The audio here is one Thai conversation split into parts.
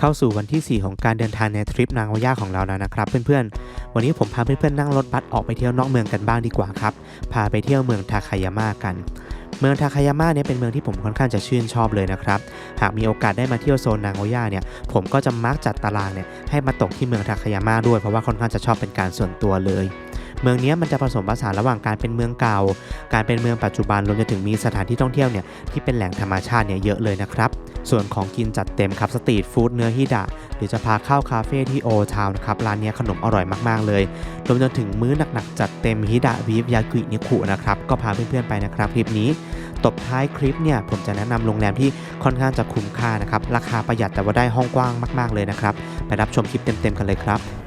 เข้าสู่วันที่ 4 ของการเดินทางในทริปนางวายาของเราแล้วนะครับ เพื่อนๆ วันนี้ผมพาเพื่อนๆนั่งรถบัสออกไปเที่ยวนอกเมืองกันบ้างดีกว่าครับ พาไปเที่ยวเมืองทาคายาม่ากัน เมืองทาคายาม่าเนี่ยเป็นเมืองที่ผมค่อนข้างจะชื่นชอบเลยนะครับ หากมีโอกาสได้มาเที่ยวโซนนางโอย่าเนี่ย ผมก็จะมักจัดตารางเนี่ยให้มาตกที่เมืองทาคายาม่าด้วยเพราะว่าค่อนข้างจะชอบเป็นการส่วนตัวเลย เมืองนี้มันจะผสมผสานระหว่างการเป็นเมืองเก่า การเป็นเมืองปัจจุบันรวมจนถึงมีสถานที่ท่องเที่ยวเนี่ยที่เป็นแหล่งธรรมชาติเนี่ยเยอะเลยนะครับ ส่วนของกินจัดเต็มครับสตรีทฟู้ดเนื้อฮิดะหรือจะพาเข้าคาเฟ่ที่โอทาวนะครับร้านนี้ขนมอร่อยมากๆเลยรวมจนถึงมื้อหนักๆจัดเต็มฮิดะบีฟยากินิคุนะครับก็พาเพื่อนๆไปนะครับคลิปนี้ตบท้ายคลิปเนี่ยผมจะแนะนำโรงแรมที่ค่อนข้างจะคุ้มค่านะครับราคาประหยัดแต่ว่าได้ห้องกว้างมาก ๆเลยนะครับไปรับชมคลิปเต็มๆกันเลยครับ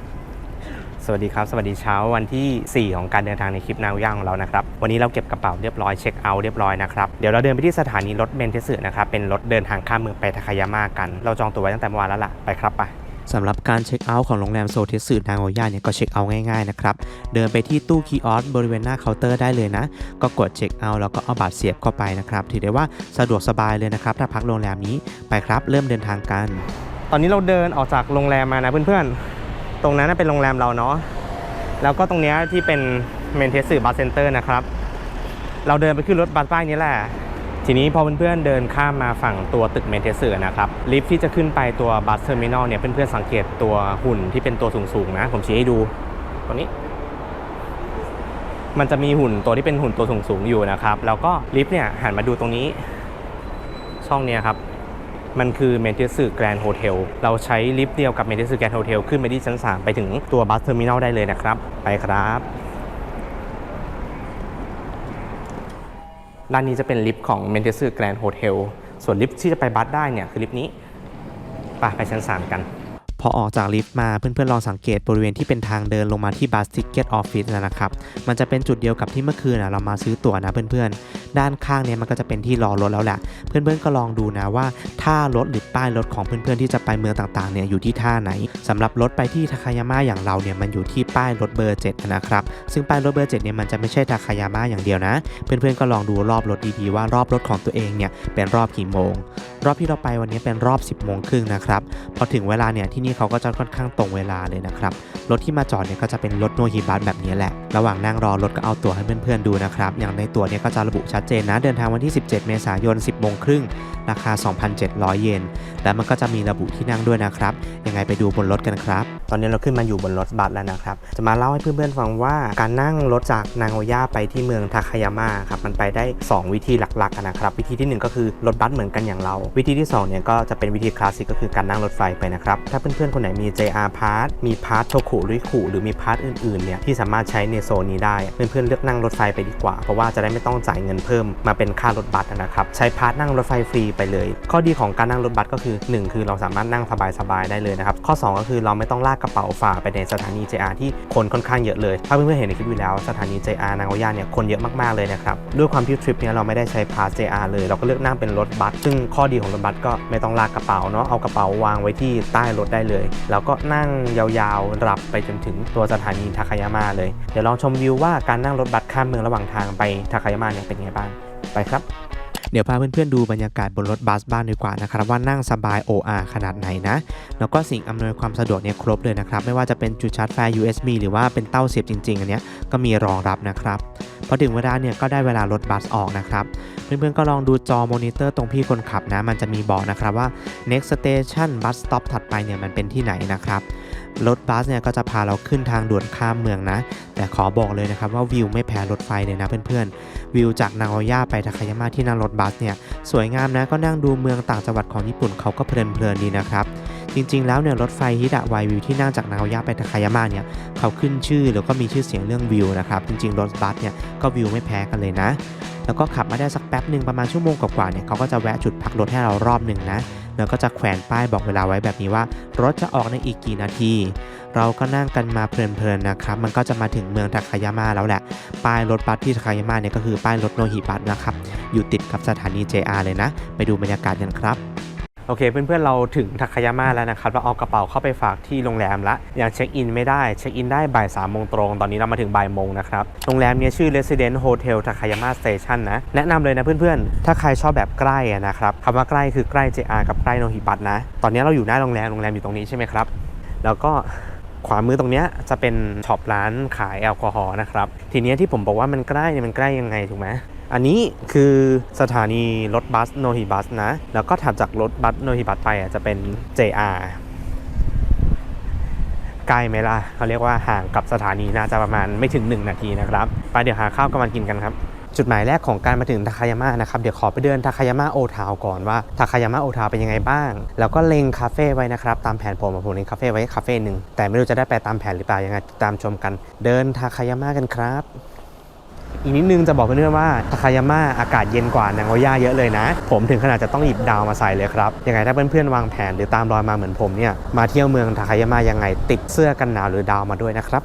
สวัสดีครับ สวัสดีเช้าวันที่ 4 ของการเดินทางในคลิปนาวย่างของเรานะครับ วันนี้เราเก็บกระเป๋าเรียบร้อยเช็คเอาท์เรียบร้อยนะครับ เดี๋ยวเราเดินไปที่สถานีรถเมนเทสึนะครับ เป็นรถเดินทางข้ามเมืองไปทาคายาม่ากัน เราจองตั๋วไว้ตั้งแต่เมื่อวานแล้วล่ะ ไปครับไปสำหรับการเช็คเอาท์ของโรงแรมโซเทสึนางโอย่าเนี่ยก็เช็คเอาท์ง่ายๆนะครับ เดินไปที่ตู้คีออสบริเวณหน้าเคาน์เตอร์ได้เลยนะ ก็กดเช็คเอาท์แล้วก็เอาบัตรเสียบเข้าไปนะครับ ถือได้ว่าสะดวกสบายเลยนะครับ ถ้าพักโรงแรมนี้ ไปครับ เริ่มเดินทางกัน ตอนนี้เราเดินออกจากโรงแรมมานะเพื่อนๆ ตรงนั้นเป็นโรงแรมเราเนาะแล้วก็ตรงนี้ที่เป็นเมนเทสสื่อบัสเซนเตอร์นะครับ เราเดินไปขึ้นรถบัสป้ายนี้แหละ ทีนี้พอเพื่อนๆเดินข้ามมาฝั่งตัวตึกเมนเทสสื่อนะครับ ลิฟท์ที่จะขึ้นไปตัวบัสเทอร์มินอลเนี่ยเพื่อนๆสังเกตตัวหุ่นที่เป็นตัวสูงๆนะ ผมชี้ให้ดูตรงนี้ มันจะมีหุ่นตัวที่เป็นหุ่นตัวสูงๆอยู่นะครับ แล้วก็ลิฟต์เนี่ยหันมาดูตรงนี้ ช่องเนี้ยครับ มันคือเมนเทสสึแกรนด์โฮเทลเราใช้ลิฟต์เดียวกับเมนเทสสึแกรนด์โฮเทลขึ้นไปที่ชั้น 3 ไปถึงตัวบัสเทอร์มินอลได้เลยนะครับ ไปครับด้านนี้จะเป็นลิฟต์ของเมนเทสสึแกรนด์โฮเทลส่วนลิฟต์ที่จะไปบัสได้เนี่ยคือลิฟต์นี้ไปไปชั้น 3 กันพอออกจากลิฟต์มาเพื่อนๆลองสังเกตบริเวณที่เป็นทางเดินลงมาที่บัสติเก็ตออฟฟิศนะครับ มันจะเป็นจุดเดียวกับที่เมื่อคืนเรามาซื้อตั๋วนะเพื่อนๆ ด้านข้างเนี่ยมันก็จะเป็นที่รอรถแล้วแหละ เพื่อนๆก็ลองดูนะว่าท่ารถหรือป้ายรถของเพื่อนๆที่จะไปเมืองต่างๆเนี่ยอยู่ที่ท่าไหนสำหรับรถไปที่ทาคายาม่าอย่างเราเนี่ยมันอยู่ที่ป้ายรถเบอร์7นะครับซึ่งป้ายรถเบอร์7เนี่ยมันจะไม่ใช่ทาคายาม่าอย่างเดียวนะ เพื่อนๆก็ลองดูรอบรถดีๆว่ารอบรถของตัวเองเนี่ยเป็นรอบกี่โมง รอบที่เราไปวันนี้เป็นรอบ 10โมงครึ่งนะครับพอถึงเวลาเนี่ยที่นี่เขาก็จะค่อนข้างตรงเวลาเลยนะครับรถที่มาจอดเนี่ยก็จะเป็นรถโนฮิบัสแบบนี้แหละ ระหว่างนั่งรอรถก็เอาตั๋วให้เพื่อนๆดูนะครับอย่างในตั๋วเนี่ยก็จะระบุชัดเจนนะ เดินทางวันที่ 17 เมษายน 10โมงครึ่ง ราคา 2,700 เยน และมันก็จะมีระบุที่นั่งด้วยนะครับ ยังไงไปดูบนรถกันครับ ตอนนี้เราขึ้นมาอยู่บนรถบัสแล้วนะครับ จะมาเล่าให้เพื่อนๆฟังว่าการนั่งรถจากนางโอย่าไปที่เมืองทาคายาม่าครับ มันไปได้ 2 วิธีหลักๆนะครับ วิธีที่ 1 ก็คือรถบัสเหมือนกันอย่างเรา วิธีที่2เนี่ยก็จะเป็นวิธีคลาสสิกก็คือการนั่งรถไฟไปนะครับ ถ้าเพื่อนๆคนไหนมี JR Pass มีพาร์ทโทคุริคุหรือมีพาร์ทอื่นๆเนี่ยที่สามารถใช้ในโซนนี้ได้ เพื่อนๆเลือกนั่งรถไฟไปดีกว่า เพราะว่าจะได้ไม่ต้องจ่ายเงินเพิ่มมาเป็นค่ารถบัสนะครับใช้พาร์ทนั่งรถไฟฟรีไปเลย ข้อดีของการนั่งรถบัสก็คือ 1 คือเราสามารถนั่งสบายๆได้เลยนะครับข้อ 2 ก็คือเราไม่ต้องลากกระเป๋าฝ่าไปในสถานี JR ที่คนค่อนข้างเยอะเลย ถ้าเพื่อนๆเห็นในคลิปอยู่แล้วสถานี JR นางโอย่าเนี่ยคนเยอะมากๆเลยนะครับด้วยความที่ทริปนี้เราไม่ได้ใช้พาส JR เลย เราก็เลือกนั่งเป็นรถบัสซึ่งข้อดีของรถบัสก็ไม่ต้องลากกระเป๋าเนาะเอากระเป๋าวางไว้ที่ใต้รถได้เลย แล้วก็นั่งยาวๆรับไปจนถึงตัวสถานีทาคายาม่าเลยเดี๋ยวลองชมวิวว่าการนั่งรถบัสข้ามเมืองระหว่างทางไปทาคายาม่าเนี่ยเป็นไงบ้างไปครับ เดี๋ยวพาเพื่อนๆดูบรรยากาศบนรถบัสบ้านดีกว่านะครับว่านั่งสบาย OR ขนาดไหนนะ แล้วก็สิ่งอำนวยความสะดวกเนี่ยครบเลยนะครับ ไม่ว่าจะเป็นจุดชาร์จไฟ USB หรือว่าเป็นเต้าเสียบจริงๆ อันเนี้ยก็มีรองรับนะครับพอถึงเวลาเนี่ยก็ได้เวลารถบัสออกนะครับเพื่อนๆก็ลองดูจอมอนิเตอร์ตรงพี่คนขับนะ มันจะมีบอกนะครับว่า next station bus stop ถัดไปเนี่ยมันเป็นที่ไหนนะครับ รถบัสเนี่ยก็จะพาเราขึ้นทางด่วนข้ามเมืองนะ แต่ขอบอกเลยนะครับว่าวิวไม่แพ้รถไฟเลยนะเพื่อนๆ วิวจากนางโอย่าไปทาคายาม่าที่นั่งรถบัสเนี่ยสวยงามนะก็นั่งดูเมืองต่างจังหวัดของญี่ปุ่นเขาก็เพลินๆดีนะครับจริงๆ แล้วเนี่ยรถไฟฮิดะไววิวที่นั่งจากนางโอย่าไปทาคายาม่าเนี่ยเขาขึ้นชื่อแล้วก็มีชื่อเสียงเรื่องวิวนะครับจริงๆ รถบัสเนี่ยก็วิวไม่แพ้กันเลยนะแล้วก็ขับมาได้สักแป๊บหนึ่งประมาณชั่วโมงกว่าๆเนี่ยเขาก็จะแวะจุดพักรถให้เรารอบหนึ่งนะ แล้วก็จะแขวนป้ายบอกเวลาไว้แบบนี้ว่า รถจะออกในอีกกี่นาที เราก็นั่งกันมาเพลินๆนะครับ มันก็จะมาถึงเมืองทาคายาม่าแล้วแหละ ป้ายรถบัสที่ทาคายาม่าเนี่ยก็คือป้ายรถโนฮิบัสนะครับ อยู่ติดกับสถานี JR เลยนะ ไปดูบรรยากาศกันครับ โอเคเพื่อนๆเราถึงทาคายาม่าแล้วนะครับเราเอากระเป๋าเข้าไปฝากที่โรงแรมละยังเช็คอินไม่ได้เช็คอินได้บ่ายสามโมงตรง ตอนนี้เรามาถึงบ่ายโมงนะครับโรงแรมนี้ชื่อ Resident Hotel Takayama Station นะแนะนำเลยนะเพื่อนๆ ถ้าใครชอบแบบใกล้นะครับคำว่าใกล้คือใกล้ JR กับใกล้โนฮิบัตนะ ตอนนี้เราอยู่หน้าโรงแรมโรงแรมอยู่ตรงนี้ใช่ไหมครับแล้วก็ ขวามือตรงเนี้ยจะเป็นช็อปร้านขายแอลกอฮอล์นะครับ ทีเนี้ยที่ผมบอกว่ามันใกล้เนี่ยมันใกล้ยังไงถูกไหมอันนี้คือสถานีรถบัสโนฮิบัสนะ แล้วก็ถัดจากรถบัสโนฮิบัสไปอะจะเป็น JR ใกล้ไหมล่ะเขาเรียกว่าห่างกับสถานีน่าจะประมาณไม่ถึง 1 นาทีนะครับ ไปเดี๋ยวหาข้าวกันมากินกันครับ จุดหมายแรกของการมาถึงทาคายาม่านะครับเดี๋ยวขอไปเดินทาคายาม่าโอทาวก่อนว่าทาคายาม่าโอทาวเป็นยังไงบ้าง แล้วก็เล็งคาเฟ่ไว้นะครับตามแผนผมผมเล็งคาเฟ่ไว้คาเฟ่หนึ่งแต่ไม่รู้จะได้ไปตามแผนหรือเปล่ายังไงติดตามชมกัน เดินทาคายาม่ากันครับอีกนิดนึงจะบอกเพื่อนๆว่าทาคายาม่าอากาศเย็นกว่านางโอย่าเยอะเลยนะ ผมถึงขนาดจะต้องหยิบดาวมาใส่เลยครับ ยังไงถ้าเพื่อนๆวางแผนหรือตามรอยมาเหมือนผมเนี่ย มาเที่ยวเมืองทาคายาม่ายังไงติดเสื้อกันหนาวหรือดาวมาด้วยนะครับ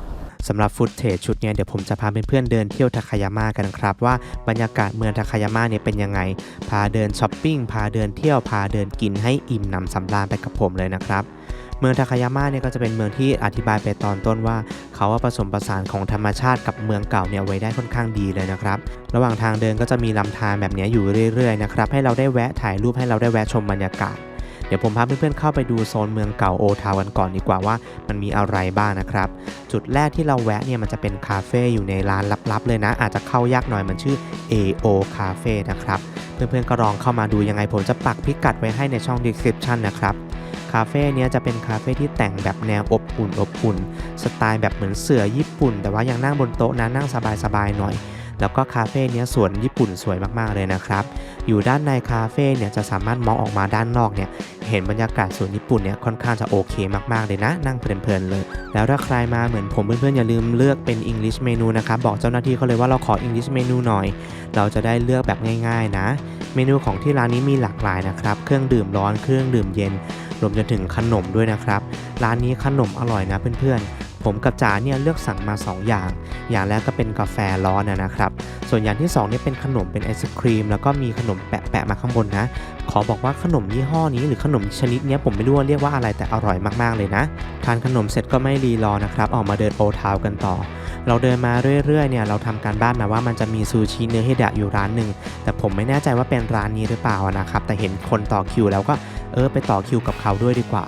สำหรับฟุตเทจชุดเนี้ยเดี๋ยวผมจะพาเพื่อนๆเดินเที่ยวทาคายาม่ากันครับ ว่าบรรยากาศเมืองทาคายาม่าเนี่ยเป็นยังไง พาเดินช้อปปิ้งพาเดินเที่ยวพาเดินกินให้อิ่มหนำสำราญไปกับผมเลยนะครับเมืองทาคายาม่าเนี่ยก็จะเป็นเมืองที่อธิบายไปตอนต้นว่า เขาว่าผสมผสานของธรรมชาติกับเมืองเก่าเนี่ยไว้ได้ค่อนข้างดีเลยนะครับ ระหว่างทางเดินก็จะมีลำธารแบบนี้อยู่เรื่อยๆนะครับให้เราได้แวะถ่ายรูปให้เราได้แวะชมบรรยากาศ เดี๋ยวผมพาเพื่อนๆเข้าไปดูโซนเมืองเก่าโอทาวันก่อนดีกว่าว่ามันมีอะไรบ้างนะครับ จุดแรกที่เราแวะเนี่ยมันจะเป็นคาเฟ่อยู่ในร้านลับๆเลยนะ อาจจะเข้ายากหน่อยมันชื่อ AO Cafe นะครับเพื่อนๆก็ลองเข้ามาดูยังไงผมจะปักพิกัดไว้ให้ในช่อง description นะครับคาเฟ่เนี้ยจะเป็นคาเฟ่ที่แต่งแบบแนวอบอุ่นอบอุ่น สไตล์แบบเหมือนเสือญี่ปุ่น แต่ว่ายังนั่งบนโต๊ะนะนั่งสบายๆหน่อย แล้วก็คาเฟ่เนี้ยสวนญี่ปุ่นสวยมากๆเลยนะครับ อยู่ด้านในคาเฟ่เนี่ยจะสามารถมองออกมาด้านนอกเนี่ยเห็นบรรยากาศสวนญี่ปุ่นเนี่ยค่อนข้างจะโอเคมากๆเลยนะ นั่งเพลินๆเลย แล้วถ้าใครมาเหมือนผมเพื่อนๆอย่าลืมเลือกเป็น English เมนูนะครับบอกเจ้าหน้าที่เขาเลยว่าเราขอ English เมนูหน่อย เราจะได้เลือกแบบง่ายๆนะ เมนูของที่ร้านนี้มีหลากหลายนะครับ เครื่องดื่มร้อนเครื่องดื่มเย็นรวมจนถึงขนมด้วยนะครับ ร้านนี้ขนมอร่อยนะเพื่อนๆ ผมกับจ๋าเนี่ยเลือกสั่งมา 2 อย่าง อย่างแรกก็เป็นกาแฟร้อนนะครับ ส่วนอย่างที่2เนี่ยเป็นขนมเป็นไอศครีม แล้วก็มีขนมแปะๆมาข้างบนนะ ขอบอกว่าขนมยี่ห้อนี้หรือขนมชนิดนี้ผมไม่รู้ว่าเรียกว่าอะไรแต่อร่อยมากๆเลยนะ ทานขนมเสร็จก็ไม่รีรอนะครับ ออกมาเดินโอทาวกันต่อ เราเดินมาเรื่อยๆเนี่ยเราทำการบ้านมาว่ามันจะมีซูชิเนื้อเฮดะอยู่ร้านหนึ่งแต่ผมไม่แน่ใจว่าเป็นร้านนี้หรือเปล่านะครับแต่เห็นคนต่อคิวแล้วก็เออไปต่อคิวกับเขาด้วยดีกว่า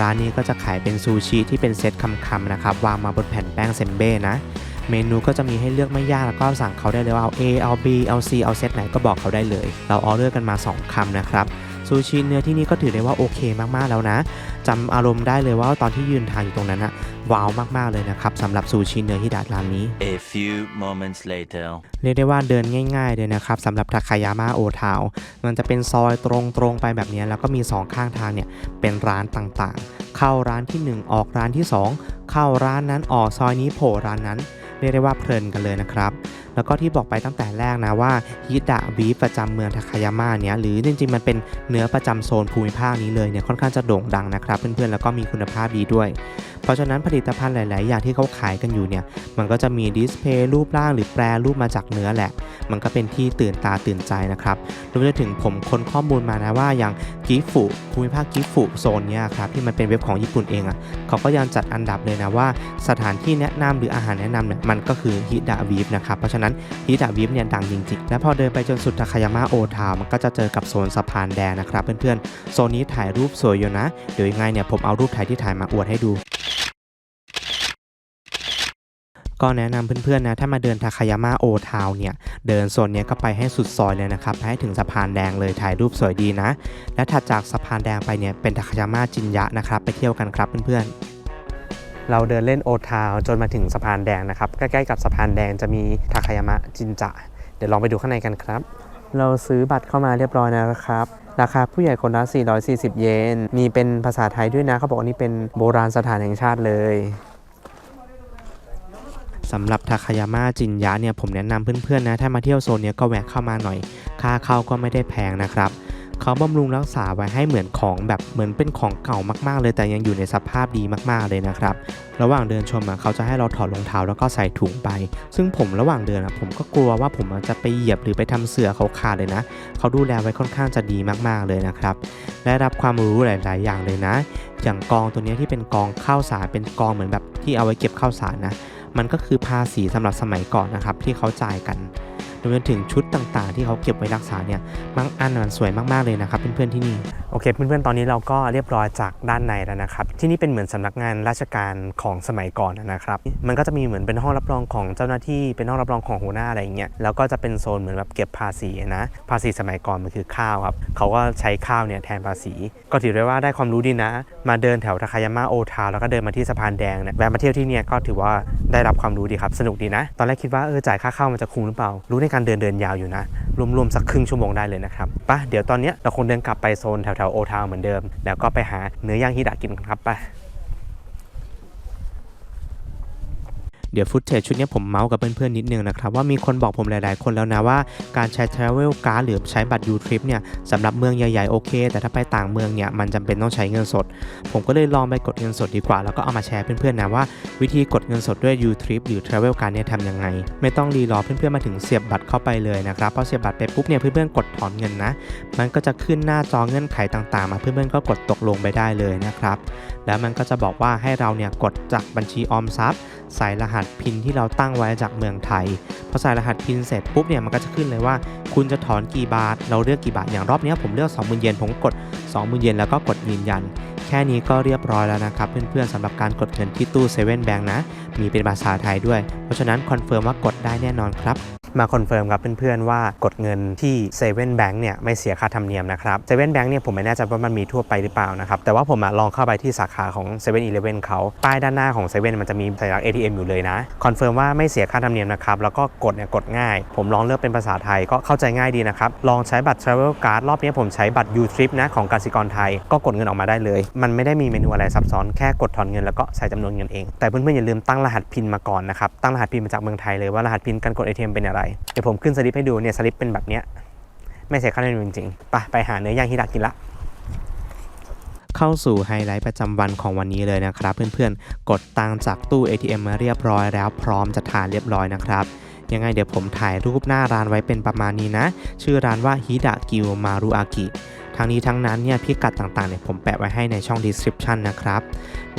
ร้านนี้ก็จะขายเป็นซูชิที่เป็นเซตคำๆนะครับวางมาบนแผ่นแป้งเซมเบ้นะ เมนูก็จะมีให้เลือกไม่ยากแล้วก็สั่งเขาได้เลยว่าเอา A เอา B เอา C เอาเซตไหนก็บอกเขาได้เลย เราออเดอร์กันมา 2คำนะครับ ซูชิเนื้อที่นี่ก็ถือได้ว่าโอเคมากๆแล้วนะจำอารมณ์ได้เลยว่าตอนที่ยืนทานอยู่ตรงนั้นอะว้าวมากๆเลยนะครับสำหรับซูชิเนื้อที่ดาดร้านนี้ A few moments later. เรียกได้ว่าเดินง่ายๆเลยนะครับสำหรับทาคายาม่าโอทาวมันจะเป็นซอยตรงๆไปแบบนี้แล้วก็มี 2 ข้างทางเนี่ยเป็นร้านต่างๆ เข้าร้านที่ 1 ออกร้านที่ 2 เข้าร้านนั้นออกซอยนี้โผล่ร้านนั้น เรียกได้ว่าเพลินกันเลยนะครับ แล้วก็ที่บอกไปตั้งแต่แรกนะว่าฮิดะบีฟประจำเมืองทาคายาม่าเนี่ยหรือจริงๆมันเป็นเนื้อประจำโซนภูมิภาคนี้เลยเนี่ยค่อนข้างจะโด่งดังนะครับเพื่อนๆแล้วก็มีคุณภาพดีด้วย เพราะฉะนั้นผลิตภัณฑ์หลาย ๆ อย่างที่เขาขายกันอยู่เนี่ยมันก็จะมีดิสเพย์รูปร่างหรือแปรรูปมาจากเนื้อแหละ มันก็เป็นที่ตื่นตาตื่นใจนะครับรวมไปถึงผมค้นข้อมูลมานะว่าอย่างกิฟุภูมิภาคกิฟุโซนเนี่ยครับที่มันเป็นเว็บของญี่ปุ่นเองอะ่ะเขาก็ยังจัดอันดับเลยนะว่าสถานที่แนะนำหรืออาหารแนะนำเนี่ยมันก็คือฮิดะวีฟนะครับเพราะฉะนั้นฮิดะวีฟเนี่ยดังจริงๆ และพอเดินไปจนสุดทาคายาม่าโอทาวมันก็จะเจอกับโซนสะพานแดงนะครับเพื่อนๆ โซนนี้ถ่ายรูปสวยอยู่นะ เดี๋ยวยังไงเนี่ยผมเอารูปถ่ายที่ถ่ายมาอวดให้ดูก็แนะนำเพื่อนๆนะถ้ามาเดินทาคายาม่าโอทาวเนี่ยเดินโซนนี้ก็ไปให้สุดซอยเลยนะครับไปให้ถึงสะพานแดงเลยถ่ายรูปสวยดีนะ และถัดจากสะพานแดงไปเนี่ยเป็นทาคายาม่าจินยะนะครับไปเที่ยวกันครับเพื่อนๆ เราเดินเล่นโอทาวจนมาถึงสะพานแดงนะครับ ใกล้ๆกับสะพานแดงจะมีทาคายามะจินจะ เดี๋ยวลองไปดูข้างในกันครับ เราซื้อบัตรเข้ามาเรียบร้อยแล้วนะครับ ราคาผู้ใหญ่คนละ 440 เยน มีเป็นภาษาไทยด้วยนะ เขาบอกว่านี่เป็นโบราณสถานแห่งชาติเลยสำหรับทาคายาม่าจินยะเนี่ยผมแนะนำเพื่อนๆนะ ถ้ามาเที่ยวโซนเนี้ยก็แวะเข้ามาหน่อย ค่าเข้าก็ไม่ได้แพงนะครับ เขาบำรุงรักษาไว้ให้เหมือนของแบบเหมือนเป็นของเก่ามากๆ เลยแต่ยังอยู่ในสภาพดีมากๆเลยนะครับ ระหว่างเดินชมเขาจะให้เราถอดรองเท้าแล้วก็ใส่ถุงไป ซึ่งผมระหว่างเดินผมก็กลัวว่าผมจะไปเหยียบหรือไปทำเสือเขาขาดเลยนะ เขาดูแลไว้ค่อนข้างจะดีมากๆเลยนะครับได้รับความรู้หลาย ๆ อย่างเลยนะ อย่างกองตัวนี้ที่เป็นกองข้าวสารเป็นกองเหมือนแบบที่เอาไว้เก็บข้าวสารนะมันก็คือภาษีสำหรับสมัยก่อนนะครับที่เขาจ่ายกัน วมไปถึงชุดต่างๆ ที่เขาเก็บไว้รักษาเนี่ยบางอันมันสวยมากๆเลยนะครับเพื่อนๆที่นี่โอเคเพื่อนๆตอนนี้เราก็เรียบร้อยจากด้านในแล้วนะครับ ที่นี่เป็นเหมือนสำนักงานราชการของสมัยก่อนนะครับ มันก็จะมีเหมือนเป็นห้องรับรองของเจ้าหน้าที่เป็นห้องรับรองของหัวหน้าอะไรอย่างเงี้ยแล้วก็จะเป็นโซนเหมือนแบบเก็บภาษีนะภาษีสมัยก่อนมันคือข้าวครับเขาก็ใช้ข้าวเนี่ยแทนภาษี ก็ถือได้ว่าได้ความรู้ดีนะ มาเดินแถวทาคายาม่าโอทาแล้วก็เดินมาที่สะพานแดงเนี่ยแวะมาเที่ยวที่เนี่ยก็ถือว่าได้รับความรู้ดีครับสนุกดีนะ ตอนแรกคิดว่าเออจ่ายค่าเข้ามันจะคุ้มหรือเปล่ารู้ในการเดินเดินยาวอยู่นะ รวมๆสักครึ่งชั่วโมงได้เลยนะครับปะเดี๋ยวตอนนี้เราคงเดินกลับไปโซนแถวๆโอทาวเหมือนเดิม แล้วก็ไปหาเนื้อย่างฮิดะกินกันครับไป เดี๋ยวฟุตเทจชุดนี้ผมเมาส์กับเพื่อนๆนิดนึงนะครับ ว่ามีคนบอกผมหลายๆ คนแล้วนะว่าการใช้ Travel Card หรือใช้บัตร U Trip เนี่ยสำหรับเมืองใหญ่ๆ โอเค แต่ถ้าไปต่างเมืองเนี่ยมันจำเป็นต้องใช้เงินสด ผมก็เลยลองไปกดเงินสดดีกว่า แล้วก็เอามาแชร์เพื่อนๆนะว่าวิธีกดเงินสดด้วย U Trip หรือ Travel Card เนี่ยทำยังไง ไม่ต้องรีรอเพื่อนๆมาถึงเสียบบัตรเข้าไปเลยนะครับพอเสียบบัตรไปปุ๊บเนี่ยเพื่อนๆกดถอนเงินนะ มันก็จะขึ้นหน้าจอเงื่อนไขต่างๆ มาเพื่อนๆก็กดตกลงไปได้เลยนะครับแล้วมันก็จะบอกว่าให้เราเนี่ยกดจากบัญชีออมทรัพย์ ใส่รหัสพินที่เราตั้งไว้จากเมืองไทย พอใส่รหัสพินเสร็จปุ๊บเนี่ยมันก็จะขึ้นเลยว่า คุณจะถอนกี่บาท เราเลือกกี่บาท อย่างรอบนี้ผมเลือก 20,000 เยน ผมกด 20,000 เยนแล้วก็กดยืนยัน แค่นี้ก็เรียบร้อยแล้วนะครับ เพื่อนๆสำหรับการกดเงินที่ตู้เซเว่นแบงนะ มีเป็นภาษาไทยด้วย เพราะฉะนั้นคอนเฟิร์มว่ากดได้แน่นอนครับมาคอนเฟิร์มกับเพื่อนๆว่ากดเงินที่เซเว่นแบงค์เนี่ยไม่เสียค่าธรรมเนียมนะครับเซเว่นแบงค์เนี่ยผมไม่แน่ใจว่ามันมีทั่วไปหรือเปล่านะครับ แต่ว่าผมลองเข้าไปที่สาขาของ7 e เ e ่ e อเขาป้ายด้านหน้าของเซเว่นมันจะมีสัญลักษณ์ ATM อยู่เลยนะคอนเฟิร์มว่าไม่เสียค่าธรรมเนียมนะครับ แล้วก็กดเนี่ยกดง่าย ผมลองเลือกเป็นภาษาไทยก็เข้าใจง่ายดีนะครับลองใช้บัตร Travel Card รอบนี้ผมใช้บัตร U Trip นะของกสิกรไทยก็กดเงินออกมาได้เลยมันไม่ได้มีเมนูอะไรซับซ้อนแค่กดถอนเงินแล้วก็ใส่จำนวนเงินเอง แต่เพื่อนๆอย่าลืมตั้งรหัสพินมาก่อนนะครับ ตั้งรหัสพินมาจากเมืองไทยเลยว่ารหัสพินการกด ATM เป็นอะไร เดี๋ยวผมขึ้นสลิปให้ดูเนี่ยสลิปเป็นแบบเนี้ยไม่เสียค่าธรรมเนียมจริงๆไปไปหาเนื้อย่างฮิดากินละเข้าสู่ไฮไลท์ประจำวันของวันนี้เลยนะครับ เพื่อนๆ กดตังจากตู้ ATM มาเรียบร้อยแล้วพร้อมจะทานเรียบร้อยนะครับ ยังไงเดี๋ยวผมถ่ายรูปหน้าร้านไว้เป็นประมาณนี้นะ ชื่อร้านว่าฮิดะกิวมารุอากิ ทั้งนี้ทั้งนั้นเนี่ยพิกัดต่างๆเนี่ยผมแปะไว้ให้ในช่อง description นะครับ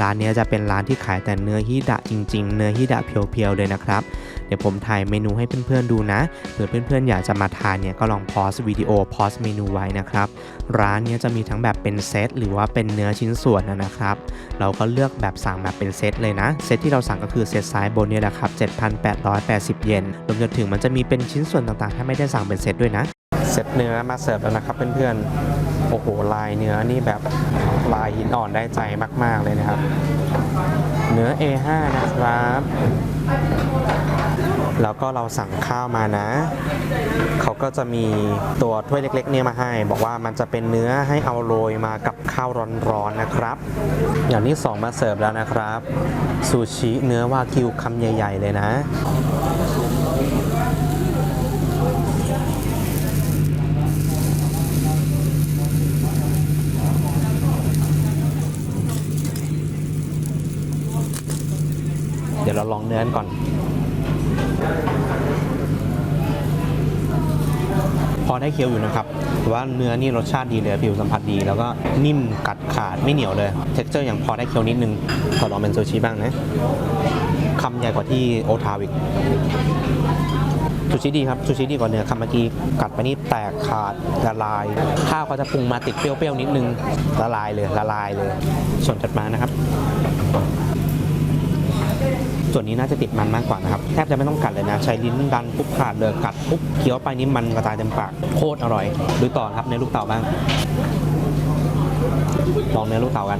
ร้านเนี้ยจะเป็นร้านที่ขายแต่เนื้อฮิดะจริง ๆ เนื้อฮิดะเพียวๆเลยนะครับ เดี๋ยวผมถ่ายเมนูให้เพื่อนๆดูนะเผื่อเพื่อนๆอยากจะมาทานเนี่ยก็ลองพอสวิดีโอพอสเมนูไว้นะครับ ร้านเนี้ยจะมีทั้งแบบเป็นเซตหรือว่าเป็นเนื้อชิ้นส่วนนะครับ เราก็เลือกแบบสั่งแบบเป็นเซตเลยนะ เซตที่เราสั่งก็คือเซตซ้ายบนเนี่ยแหละครับ 7,880 เยนรวมจนถึงมันจะมีเป็นชิ้นส่วนต่างๆ ถ้าไม่ได้สั่งเป็นเซตด้วยนะเซตเนื้อมาเสิร์ฟแล้วนะครับเพื่อนๆ โอ้โหลายเนื้อนี่แบบลายหินอ่อนได้ใจมาก ๆ เลยนะครับ เนื้อ A5 นะครับ แล้วก็เราสั่งข้าวมานะ เขาก็จะมีตัวถ้วยเล็ก ๆ เนี่ยมาให้ บอกว่ามันจะเป็นเนื้อให้เอาโรยมากับข้าวร้อนๆนะครับ อย่างที่สองมาเสิร์ฟแล้วนะครับซูชิเนื้อวากิวคำใหญ่ ๆ เลยนะ เดี๋ยวเราลองเนื้อกันก่อน พอได้เคี้ยวอยู่นะครับว่าเนื้อนี่รสชาติดีเลยผิวสัมผัสดี แล้วก็นิ่มกัดขาดไม่เหนียวเลย เท็กเจอร์อย่างพอได้เคี้ยวนิดนึงขอลองเป็นซูชิบ้างนะคำใหญ่กว่าที่โอทาวิกซูชิดีครับซูชิดีกว่าเนื้อคำเมื่อกี้กัดไปนี่แตกขาดละลาย ข้าวก็จะปรุงมาติดเปรี้ยวๆนิดนึงละลายเลยละลายเลย ส่วนถัดมานะครับ ส่วนนี้น่าจะติดมันมากกว่านะครับ แทบจะไม่ต้องกัดเลยนะ ใช้ลิ้นดันปุ๊บขาดเลยกัดปุ๊บเคี้ยวไปนี่มันกระจายเต็มปากโคตรอร่อย ดูต่อครับในลูกเต่าบ้าง ลองเนื้อลูกเต่ากัน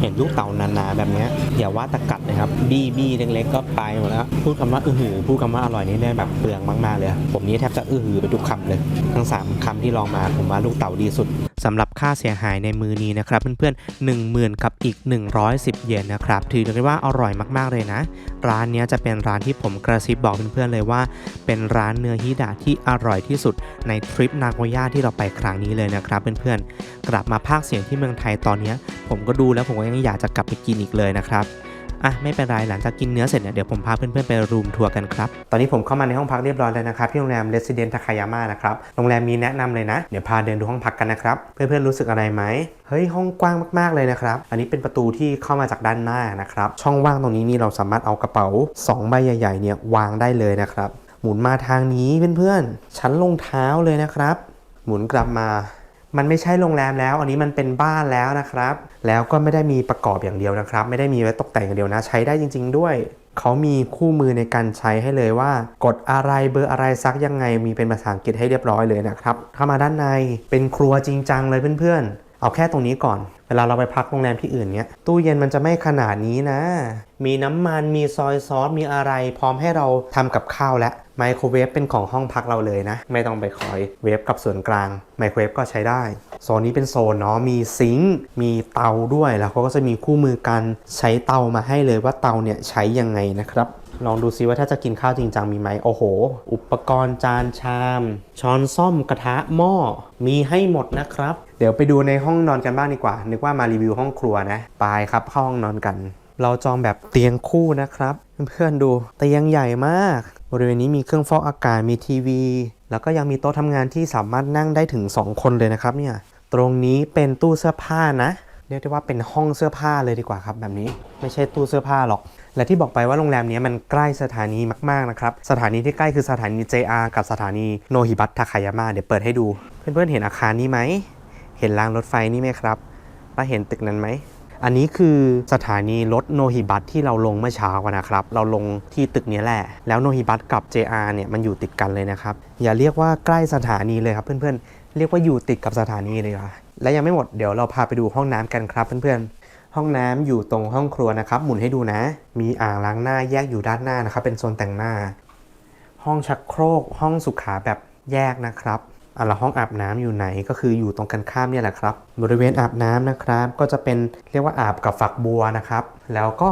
เห็นลูกเต่าหนาๆแบบนี้อย่าว่าแตะกัดเลยครับ บี้บี้เล็กๆก็ไปหมดแล้ว พูดคำว่าอื้อหือพูดคำว่าอร่อยนี่ได้แบบเปลืองมากๆเลย ผมนี่แทบจะอื้อหือไปทุกคำเลย ทั้งสามคำที่ลองมาผมว่าลูกเต่าดีสุด สำหรับค่าเสียหายในมือนี้นะครับเพื่อนๆ10,000กับอีก 110 เยนนะครับถือได้ว่าอร่อยมากๆเลยนะ ร้านนี้จะเป็นร้านที่ผมกระซิบบอกเพื่อนๆเลยว่า เป็นร้านเนื้อฮิดะที่อร่อยที่สุดในทริปนาโกย่าที่เราไปครั้งนี้เลยนะครับเพื่อนๆกลับมาภาคเสียงที่เมืองไทยตอนนี้ผมก็ดูแล้วผมก็ยังอยากจะกลับไปกินอีกเลยนะครับ อะไม่เป็นไรหลังจากกินเนื้อเสร็จเนี่ยเดี๋ยวผมพาเพื่อนๆไปรูมทัวร์กันครับ ตอนนี้ผมเข้ามาในห้องพักเรียบร้อยแล้วนะครับที่โรงแรม Resident Takayama นะครับโรงแรมมีแนะนำเลยนะ เดี๋ยวพาเดินดูห้องพักกันนะครับ เพื่อนๆรู้สึกอะไรไหมเฮ้ยห้องกว้างมากๆเลยนะครับ อันนี้เป็นประตูที่เข้ามาจากด้านหน้านะครับช่องว่างตรงนี้นี่เราสามารถเอากระเป๋าสองใบใหญ่ๆเนี่ยวางได้เลยนะครับหมุนมาทางนี้เพื่อนๆชั้นรองเท้าเลยนะครับ หมุนกลับมา มันไม่ใช่โรงแรมแล้ว อันนี้มันเป็นบ้านแล้วนะครับ แล้วก็ไม่ได้มีประกอบอย่างเดียวนะครับ ไม่ได้มีไว้ตกแต่งอย่างเดียวนะ ใช้ได้จริง ๆ ด้วยเขามีคู่มือในการใช้ให้เลยว่า กดอะไรเบอร์อะไรซักยังไง มีเป็นภาษาอังกฤษให้เรียบร้อยเลยนะครับเข้ามาด้านในเป็นครัวจริงจังเลยเพื่อนๆ เอาแค่ตรงนี้ก่อน เวลาเราไปพักโรงแรมที่อื่นเนี้ยตู้เย็นมันจะไม่ขนาดนี้นะ มีน้ำมันมีซอยซอสมีอะไร พร้อมให้เราทำกับข้าวและ ไมโครเวฟเป็นของห้องพักเราเลยนะ ไม่ต้องไปคอยเวฟกับส่วนกลางไมโครเวฟก็ใช้ได้ โซนนี้เป็นโซนเนาะมีซิงค์มีเตาด้วยแล้วเขาก็จะมีคู่มือการใช้เตามาให้เลยว่าเตาเนี่ยใช้ยังไงนะครับลองดูซิว่าถ้าจะกินข้าวจริงจังมีไหมโอ้โห อุปกรณ์จานชาม ช้อนซ่อมกระทะหม้อมีให้หมดนะครับ เดี๋ยวไปดูในห้องนอนกันบ้างดีกว่า นึกว่ามารีวิวห้องครัวนะไปครับเข้าห้องนอนกัน เราจองแบบเตียงคู่นะครับ เพื่อนๆดูเตียงใหญ่มาก บริเวณนี้มีเครื่องฟอกอากาศมีทีวี แล้วก็ยังมีโต๊ะทำงานที่สามารถนั่งได้ถึง 2 คนเลยนะครับเนี่ยตรงนี้เป็นตู้เสื้อผ้านะเรียกได้ว่าเป็นห้องเสื้อผ้าเลยดีกว่าครับแบบนี้ไม่ใช่ตู้เสื้อผ้าหรอก และที่บอกไปว่าโรงแรมนี้มันใกล้สถานีมากๆนะครับ สถานีที่ใกล้คือสถานี JR กับสถานีโนฮิบัตทาคายาม่าเดี๋ยวเปิดให้ดู เพื่อนๆเห็นอาคารนี้ไหม เห็นรางรถไฟนี่ไหมครับ แล้วเห็นตึกนั้นไหม อันนี้คือสถานีรถโนฮิบัตที่เราลงเมื่อเช้ากันนะครับ เราลงที่ตึกนี้แหละ แล้วโนฮิบัตกับ JR เนี่ยมันอยู่ติดกันเลยนะครับ อย่าเรียกว่าใกล้สถานีเลยครับเพื่อนๆ เรียกว่าอยู่ติดกับสถานีเลยค่ะ และยังไม่หมดเดี๋ยวเราพาไปดูห้องน้ำกันครับเพื่อนๆ ห้องน้ำอยู่ตรงห้องครัวนะครับ หมุนให้ดูนะ มีอ่างล้างหน้าแยกอยู่ด้านหน้านะครับ เป็นโซนแต่งหน้า ห้องชักโครก ห้องสุขาแบบแยกนะครับ อะแล้วห้องอาบน้ำอยู่ไหนก็คืออยู่ตรงกันข้ามเนี่ยแหละครับ บริเวณอาบน้ำนะครับ ก็จะเป็นเรียกว่าอาบกับฝักบัวนะครับ แล้วก็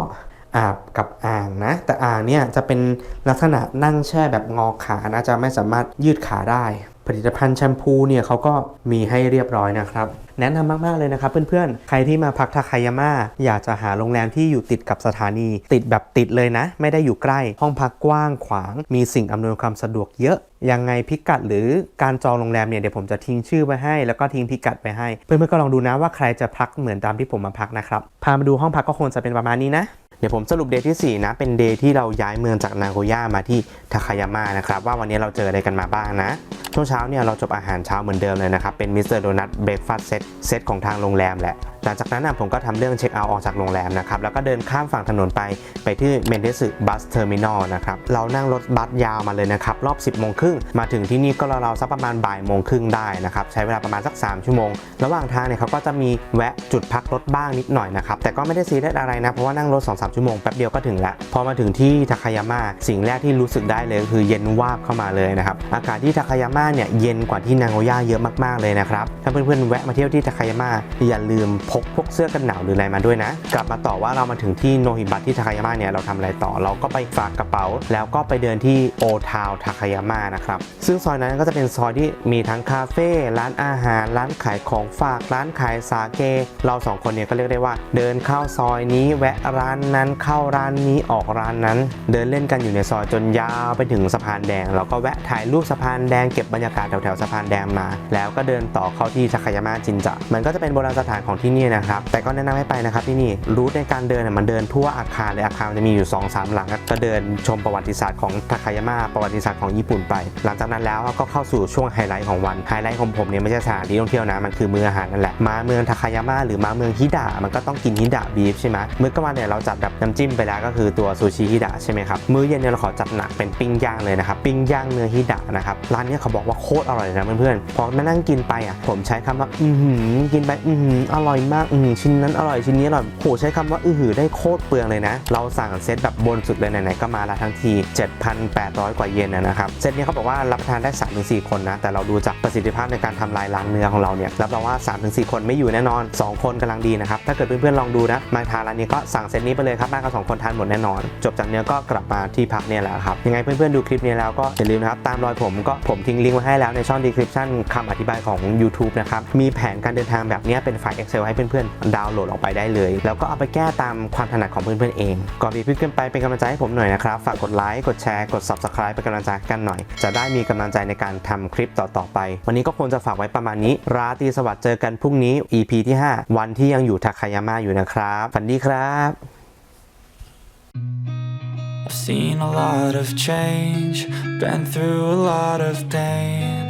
อาบกับอ่างนะ แต่อ่างเนี่ยจะเป็นลักษณะนั่งแช่แบบงอขานะจะไม่สามารถยืดขาได้ ผลิตภัณฑ์แชมพูเนี่ยเขาก็มีให้เรียบร้อยนะครับ แนะนำมาก ๆ เลยนะครับเพื่อนๆ ใครที่มาพักทาคายาม่าอยากจะหาโรงแรมที่อยู่ติดกับสถานี ติดแบบติดเลยนะ ไม่ได้อยู่ใกล้ ห้องพักกว้างขวาง มีสิ่งอำนวยความสะดวกเยอะ ยังไงพิกัดหรือการจองโรงแรมเนี่ยเดี๋ยวผมจะทิ้งชื่อไว้ให้ แล้วก็ทิ้งพิกัดไปให้ เพื่อนๆก็ลองดูนะว่าใครจะพักเหมือนตามที่ผมมาพักนะครับพามาดูห้องพักก็คงจะเป็นประมาณนี้นะ เดี๋ยวผมสรุปเดย์ที่ 4 นะ เป็นเดย์ที่เราย้ายเมืองจากนาโกย่ามาที่ทาคายาม่านะครับว่าวันนี้เราเจออะไรกันมาบ้างนะ ช่วงเช้าเนี่ยเราจบอาหารเช้าเหมือนเดิมเลยนะครับ เป็นมิสเตอร์โดนัทเบรกฟาสต์เซตเซตของทางโรงแรมแหละ หลังจากนั้นผมก็ทำเรื่องเช็คเอาท์ออกจากโรงแรมนะครับแล้วก็เดินข้ามฝั่งถนนไปไปที่เมนเดสึบัสเทอร์มินอลนะครับเรานั่งรถบัสยาวมาเลยนะครับรอบ 10โมงครึ่งมาถึงที่นี่ก็ราวๆสักประมาณบ่ายโมงครึ่งได้นะครับใช้เวลาประมาณสัก 3 ชั่วโมง ระหว่างทางเนี่ยเขาก็จะมีแวะจุดพักรถบ้างนิดหน่อยนะครับแต่ก็ไม่ได้ซีเรียสอะไรนะเพราะว่านั่งรถ 2-3 ชั่วโมงแป๊บเดียวก็ถึงล้วพอมาถึงที่ทาคายาม่าสิ่งแรกที่รู้สึกได้เลยก็คือเย็นวาบเข้ามาเลยนะครับอากาศที่ทาคายาม่าเนี่ยเย็นกว่าที่นางโอย่าเยอะมากๆเลยนะครับถ้าเพื่อนๆแวะมาเที่ยวที่ทาคายาม่าอย่าลืมพกพวกเสื้อกันหนาวหรืออะไรมาด้วยนะ กลับมาต่อว่าเรามาถึงที่โนฮิบัตที่ทาคายาม่าเนี่ยเราทำอะไรต่อเราก็ไปฝากกระเป๋า แล้วก็ไปเดินที่โอทาวทาคายาม่านะครับซึ่งซอยนั้นก็จะเป็นซอยที่มีทั้งคาเฟ่ร้านอาหาร ร้านขายของฝากร้านขายสาเก เราสองคนเนี่ยก็เรียกได้ว่า เดินเข้าซอยนี้แวะร้านนั้นเข้าร้านนี้ออกร้านนั้น เดินเล่นกันอยู่ในซอยจนยาวไปถึงสะพานแดงเราก็แวะถ่ายรูปสะพานแดงเก็บบรรยากาศแถวๆสะพานแดงมา แล้วก็เดินต่อเข้าที่ทาคายาม่าจินจะมันก็จะเป็นโบราณสถานของที่นี่นะครับ แต่ก็แนะนำให้ไปนะครับที่นี่รูทในการเดินมันเดินทั่วอาคารเลยอาคารจะมีอยู่2อสามหลังก็เดินชมประวัติศาสตร์ของทาคายาม่าประวัติศาสตร์ของญี่ปุ่นไป หลังจากนั้นแล้วก็เข้าสู่ช่วงไฮไลท์ของวันไฮไลท์ของผมเนี่ยไม่ใช่สถานที่ท่องเที่ยวนะมันคือมื้ออาหารนั่นแหละมาเมืองทาคายาม่าหรือมาเมืองฮิดะมันก็ต้องกินฮิดะบีฟใช่ไหมมื้อกลางวันเนี่ยเราจัดแบบน้ำจิ้มไปแล้วก็คือตัวซูชิฮิดะใช่ไหมครับมื้อเย็นเนี่ยเราขอจัดหนักเป็นปิ้งย่างเลยนะครับปิ้งย่างเนื้อฮิดะนะครับร้านนี้เขาบอกว่าโคตรอร่อยเลยนะเพื่อนๆพอมานั่งกินไปอะผมใช้คำว่าอือหือกินไปอือหืออร่อยมากอืมชิ้นนั้นอร่อยชิ้นนี้อร่อยโหใช้คำว่าอือหือได้โคตรเปลืองเลยนะ เราสั่งเซตแบบบนสุดเลยไหนๆก็มาละทั้งที 7,800 กว่าเยนนะครับเซตนี้เขาบอกว่ารับประทานได้3-4คนนะแต่เราดูจากประสิทธิภาพในการทำลายล้างเนื้อของเราเนี่ยรับรองว่า 3-4 คนไม่อยู่แน่นอน 2 คนกำลังดีนะครับถ้าเกิดเพื่อนๆลองดูนะมาทานร้านนี้ก็สั่งเซตนี้ไปเลยครับมากกว่า2คนทานหมดแน่นอน จบจากเนื้อก็กลับมาที่พักเนี่ยแหละครับยังไงเพื่อนๆดูคลิปนี้แล้วก็อย่าลืมนะครับตามรอยผมก็ผมทิ้งลิงก์ไว้ให้แล้วในช่อง description คำอธิบายของ YouTube นะครับมีแผนการเดินทางแบบเนี้ยเป็นไฟล์ Excel ให้เพื่อนๆดาวน์โหลดออกไปได้เลย แล้วก็เอาไปแก้ตามความถนัดของเพื่อนๆเองก่อนไปพึ่งกันไปเป็นกำลังใจให้ผมหน่อยนะครับฝากกดไลค์กดแชร์กด subscribe เป็นกำลังใจกันหน่อย จะได้มีกำลังใจในการทำคลิปต่อๆไป วันนี้ก็คงจะฝากไว้ประมาณนี้ ราตรีสวัสดิ์เจอกันพรุ่งนี้ EP ที่ 5 วันที่ยังอยู่ทาคายาม่าอยู่นะครับฝันดีครับ I've seen a lot of change, been through a lot of pain.